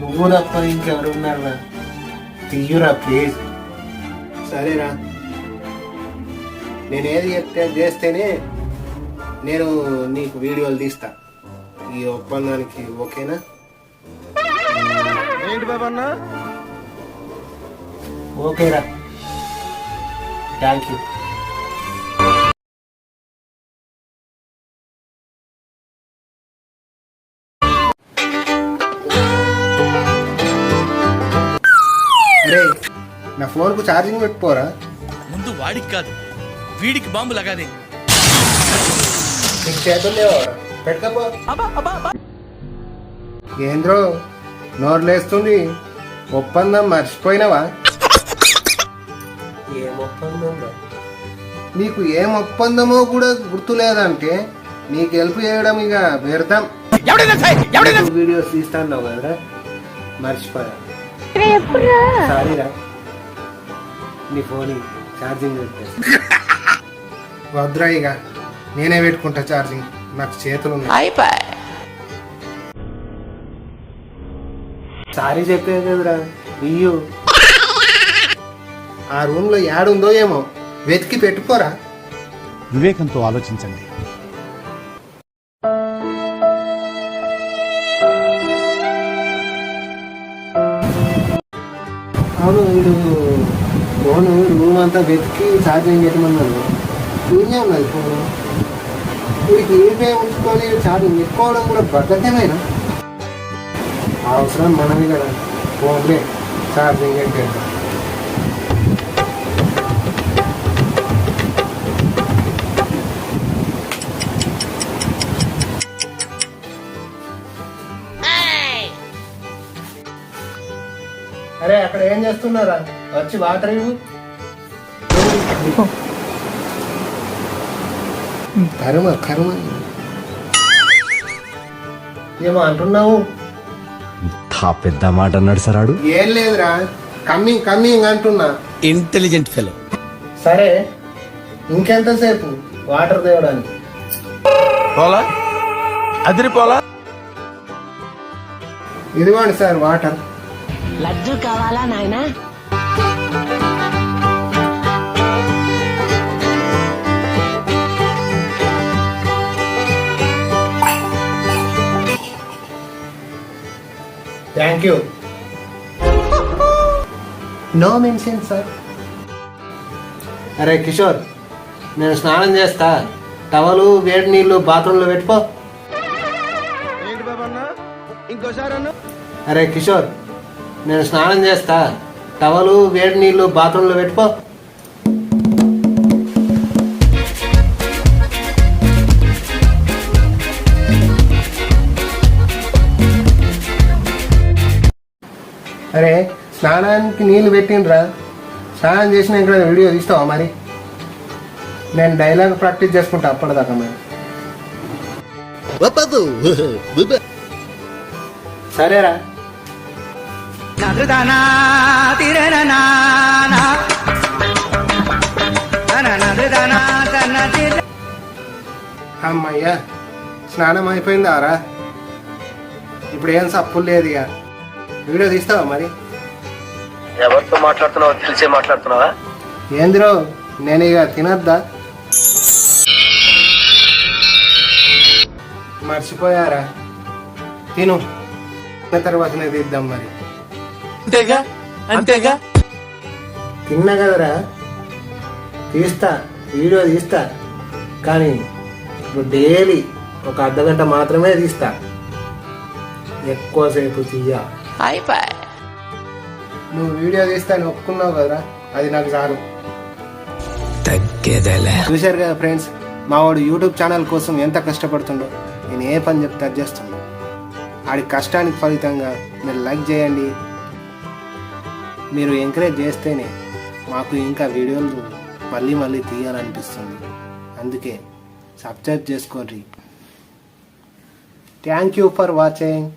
నువ్వు తప్ప ఇంకెవరు ఉన్నారా తీయురా ప్లీజ్ సరేరా. నేను ఏది చెప్తే చేస్తేనే నేను నీకు వీడియోలు తీస్తా. ఈ ఒప్పందానికి ఓకేనా? ఏంటి బాబన్న? ఓకేరా. థ్యాంక్ యూ నా ఫోన్కు ఛార్జింగ్ పెట్టుకోరా. ముందు వాడికి కాదు వీడికి బాంబు లగాదే. నీకు చేతులు లేవారా పెట్టుకపో. ఏంద్రో నోరు లేస్తుంది. ఒప్పందం మర్చిపోయినావా? ఏం ఒప్పందం నీకు ఏం ఒప్పందమో కూడా గుర్తు లేదంటే నీకు హెల్ప్ చేయడం ఇక వ్యర్థం. వీడియోస్ తీస్తాను కదరా. మర్చిపోయా. సారీరా. నీ ఫోన్ ఛార్జింగ్ వద్దురా ఇక నేనే పెట్టుకుంటా ఛార్జింగ్. నాకు చేతులు ఉన్నాయి. సారీ చెప్పే కదరా ఇయ్యు. ఆ రూమ్లో యాడుందో ఏమో వెతికి పెట్టుకోరా. వివేకంతో ఆలోచించండి. అవును వీడు ఫోన్ రూమ్ అంతా వెతికి ఛార్జింగ్ పెట్టమన్నాడు చూసే ఉన్నది ఫోన్ వీడికి ఈపే ఉంచుకొని ఛార్జింగ్ పెట్టుకోవడం కూడా బద్దకమేనా అవసరం మనది కదా. ఫోన్లే ఛార్జింగ్ పెట్టేద్దాం అరే అక్కడ ఏం చేస్తున్నారా? వచ్చి వాటర్ కర్మ కర్మ. ఏమో అంటున్నావు? పెద్ద మాట అన్నాడు సరాడు ఏం లేదురా. కమ్మింగ్ కమ్మింగ్ అంటున్నా. ఇంటెలిజెంట్ ఫెలో సరే ఇంకెంతసేపు వాటర్ తేవడానికి? పోలా? అదిరిపోలా ఇదిగోండి సార్ వాటర్. లడ్డు కావాలా నాయనా? Thank you no mention sir అరే కిషోర్ నేను స్నానం చేస్తా. టవలు వేడి నీళ్ళు బాత్రూంలో పెట్టుకో. అరే కిషోర్ నేను స్నానం చేస్తా. టవలు వేడి నీళ్ళు బాత్రూంలో పెట్టుకో. అరే స్నానానికి నీళ్ళు పెట్టిండ్రా. స్నానం చేసిన ఇక్కడ వీడియో తీస్తావా మరి? నేను డైలాగ్ ప్రాక్టీస్ చేసుకుంటా అప్పటిదాకా మరి. సరేరా. అమ్మయ్యా స్నానం అయిపోయిందారా? ఇప్పుడు ఏం సప్పులు లేదు ఇక వీడియో తీస్తావా మరి? ఎవరితో మాట్లాడుతున్నావో తెలిసే మాట్లాడుతున్నావా? ఏందిరో నేను ఇక తినద్దా? మర్చిపోయారా? తిను. తిన్న తర్వాతనే తీద్దాం మరి. అంతేగా? అంతేగా? తిన్నా కదరా. తీస్తా. వీడియో తీస్తా. కానీ ఇప్పుడు డైలీ ఒక అర్ధగంట మాత్రమే తీస్తా. ఎక్కువసేపు తీయ నువ్వు వీడియో తీస్తా అని ఒప్పుకున్నావు కదరా? అది నాకు చాలు. చూశారు కదా ఫ్రెండ్స్ మా వాడు యూట్యూబ్ ఛానల్ కోసం ఎంత కష్టపడుతుండో నేను ఏ పని చెప్తే అది చేస్తున్నా ఆడి కష్టానికి ఫలితంగా మీరు లైక్ చేయండి. మీరు ఎంకరేజ్ చేస్తేనే మాకు ఇంకా వీడియోలు మళ్ళీ మళ్ళీ తీయాలనిపిస్తుంది. అందుకే సబ్స్క్రైబ్ చేసుకోండి. Thank you for watching